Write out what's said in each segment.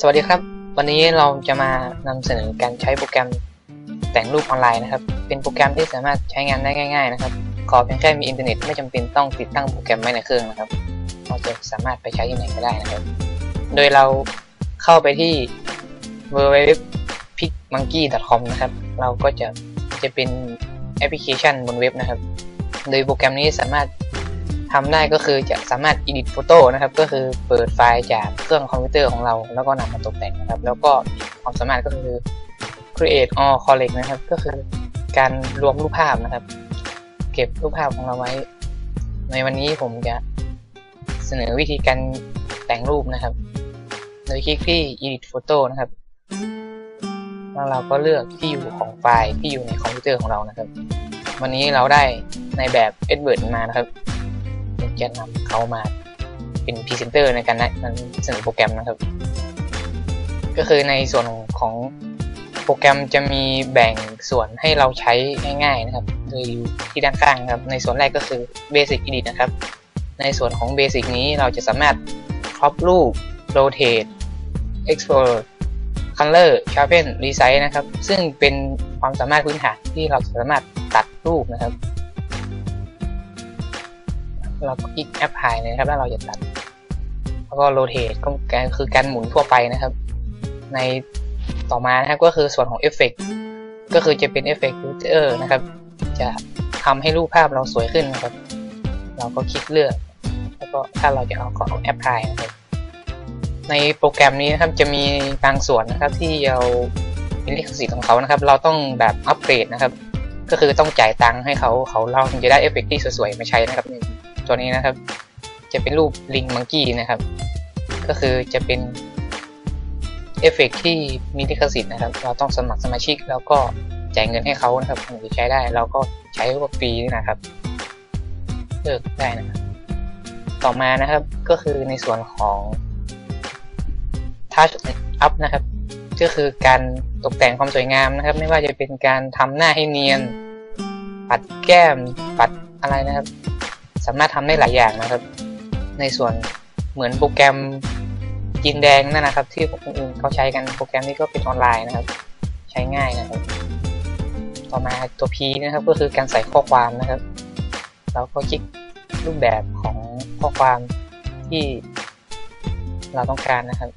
สวัสดีครับ วันนี้เราจะมานำเสนอการใช้โปรแกรมแต่งรูปออนไลน์นะครับ เป็นโปรแกรมที่สามารถใช้งานได้ง่าย ๆ นะครับ ขอเพียงแค่มีอินเทอร์เน็ตไม่จำเป็นต้องติดตั้งโปรแกรมไว้ในเครื่องนะครับ เราจะสามารถไปใช้ที่ไหนก็ได้นะครับ โดยเราเข้าไปที่ www.picmonkey.com นะครับ เราก็จะจะเป็นแอปพลิเคชันบนเว็บนะครับ โดยโปรแกรมนี้สามารถ ทำได้ก็คือจะสามารถ edit โฟโต้นะครับ ก็คือเปิดไฟล์จากเครื่องคอมพิวเตอร์ของเรา แล้วก็นำมาตกแต่งนะครับ แล้วก็ความสามารถก็คือ create all collect นะครับ ก็คือการรวมรูปภาพนะครับ เก็บรูปภาพของเราไว้ ในวันนี้ผมจะเสนอวิธีการแต่งรูปนะครับ โดยคลิกที่ edit photo นะครับ แล้วเราก็เลือกที่อยู่ของไฟล์ที่อยู่ในคอมพิวเตอร์ของเรานะครับ วันนี้เราได้ในแบบ Edward มานะครับ จะนำเขามาเป็นพรีเซนเตอร์ในการนำเสนอโปรแกรมนะครับ ก็คือในส่วนของโปรแกรมจะมีแบ่งส่วนให้เราใช้ง่ายๆนะครับ โดยอยู่ที่ด้านข้างครับ ในส่วนแรกก็คือ Basic Edit นะครับ ในส่วนของ Basic นี้เราจะสามารถครอปรูป Rotate Export Color Sharpen Resize นะครับ ซึ่งเป็นความสามารถพื้นฐานที่เราสามารถตัดรูปนะครับ เราก็คลิกแอปพลายเลยนะครับ แล้วเราจะตัด แล้วก็โรเทตก็คือการหมุนทั่วไปนะครับ ในต่อมานะครับก็คือส่วนของเอฟเฟกก็คือจะเป็นเอฟเฟกต์ฟิลเตอร์นะครับ จะทำให้รูปภาพเราสวยขึ้นนะครับ เราก็คลิกเลือก แล้วก็ถ้าเราจะเอาก็เอาแอปพลายนะครับ ในโปรแกรมนี้นะครับจะมีบางส่วนนะครับที่เราเป็นลิขสิทธิ์ของเขานะครับ เราต้องแบบอัปเกรดนะครับ ก็คือต้องจ่ายตังค์ให้เขาเขาเราถึงจะได้เอฟเฟกต์ที่สวยๆมาใช้นะครับ ตัวนี้นะครับ จะเป็นรูปลิงมังกี้นะครับ ก็คือจะเป็นเอฟเฟกที่มีลิขสิทธิ์นะครับ เราต้องสมัครสมาชิก แล้วก็จ่ายเงินให้เขานะครับถึงจะใช้ได้เราก็ใช้ว่าฟรีนะครับเลิกได้นะครับต่อมานะครับก็คือในส่วนของ Touch Up นะครับ ก็คือการตกแต่งความสวยงามนะครับ ไม่ว่าจะเป็นการทำหน้าให้เนียน ปัดแก้มปัดอะไรนะครับ สามารถทำได้หลายอย่างนะครับ ในส่วนเหมือนโปรแกรมจีนแดงนั่นนะครับ ที่คนอื่นเขาใช้กันโปรแกรมนี้ก็เป็นออนไลน์นะครับ ใช้ง่ายนะครับ ต่อมาตัว P นะครับก็คือการใส่ข้อความนะครับ เราก็คลิกรูปแบบของข้อความที่เราต้องการนะครับ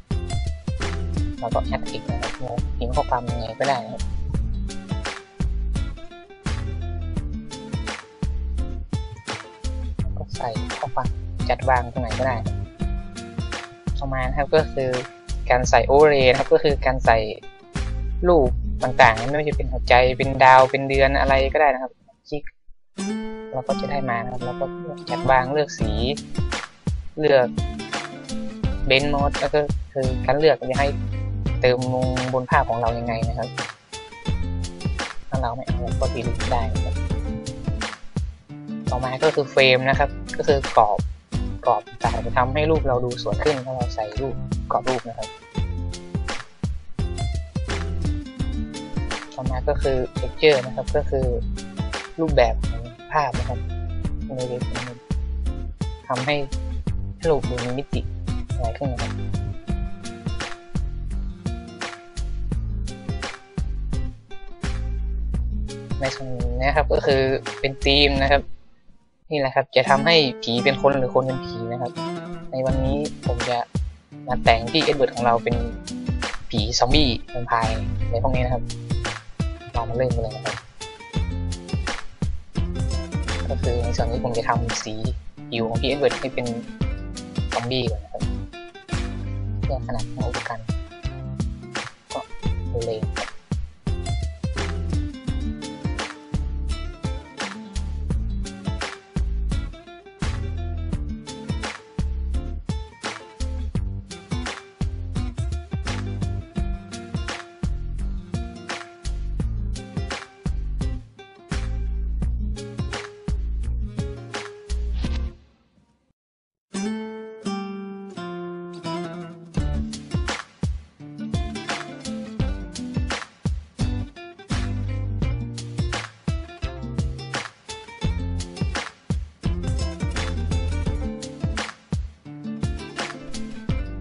เราก็แอดอีกนะครับพิมพ์ข้อความยังไงก็ได้นะครับ ใส่ข้อความจัดวางตรงไหนก็ได้ต่อมานะครับก็คือการใส่โอเวอร์เลย์นะครับ ก็คือการใส่รูปต่างๆ ไม่ว่าจะเป็นหัวใจเป็นดาวเป็นเดือนอะไรก็ได้นะครับคลิกเราก็จะได้มานะครับแล้วก็จัดวางเลือกสี เลือกเบนโมดแล้วก็คือการเลือกจะให้เติมลงบนภาพของเรายังไงนะครับ ถ้าเราไม่เอาเราก็ดีลิทได้นะครับ ต่อมาก็คือเฟรมนะครับ ก็คือกรอบกรอบต่างจะทำให้รูปเราดูสวยขึ้นถ้าเราใส่รูปกรอบรูปนะครับ ต่อมาก็คือ texture นะครับ ก็คือรูปแบบของภาพนะครับในเว็บทำให้รูปดูมีมิติอะไรขึ้นนะครับในส่วนนี้ครับก็คือเป็นธีมนะครับ นี่แหละครับ จะทำให้ผีเป็นคนหรือคนเป็นผีนะครับ ในวันนี้ผมจะมาแต่งที่เอ็ดเวิร์ดของเราเป็นผีซอมบี้แวมไพร์ในพวกนี้นะครับเรามาเริ่มกันเลยนะครับ ก็คือในส่วนนี้ผมจะทำสีผิวของพี่เอ็ดเวิร์ดให้เป็นซอมบี้ก่อนนะครับเพื่อขนาดของอุปกรณ์ก็เลยครับ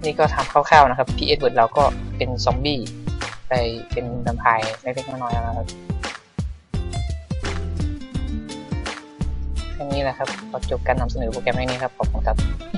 นี่ก็ทำคร่าวๆนะครับพีเอ็ดเราก็เป็นซอมบี้ไปเป็นดัมไม่เล็กๆน้อยๆแล้วครับแค่นี้แหละครับขอจบการนำเสนอโปรแกรมแค่นี้ครับ ขอบคุณครับ